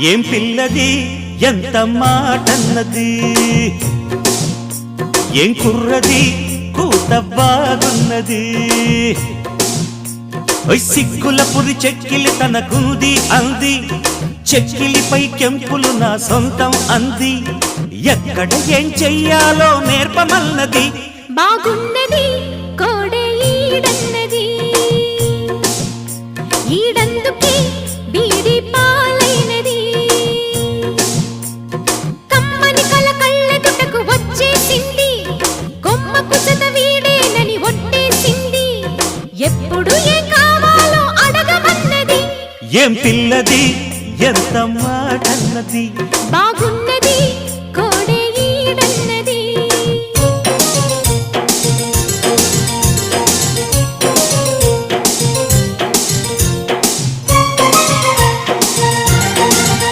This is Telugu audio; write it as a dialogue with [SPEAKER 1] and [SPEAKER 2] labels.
[SPEAKER 1] ఏం పిల్లది? ఎంత మాటన్నది? ఏం కుర్రది? కూత బాగున్నది. సిక్కుల సిగ్గుల పురి చెక్కిలి తనకుంది అంది. చెక్కిలిపై కెంపులు నా సొంతం అంది. ఎక్కడ ఏం చెయ్యాలో నేర్పమన్నది.
[SPEAKER 2] బాగున్నది కోడే ఈడన్నది. ఈడందుకే బీడి పా ఎప్పుడు ఏం కావాలో అడగమన్నది.
[SPEAKER 1] ఏం పిల్లది ఎంత మాటన్నది?
[SPEAKER 2] బాగున్నది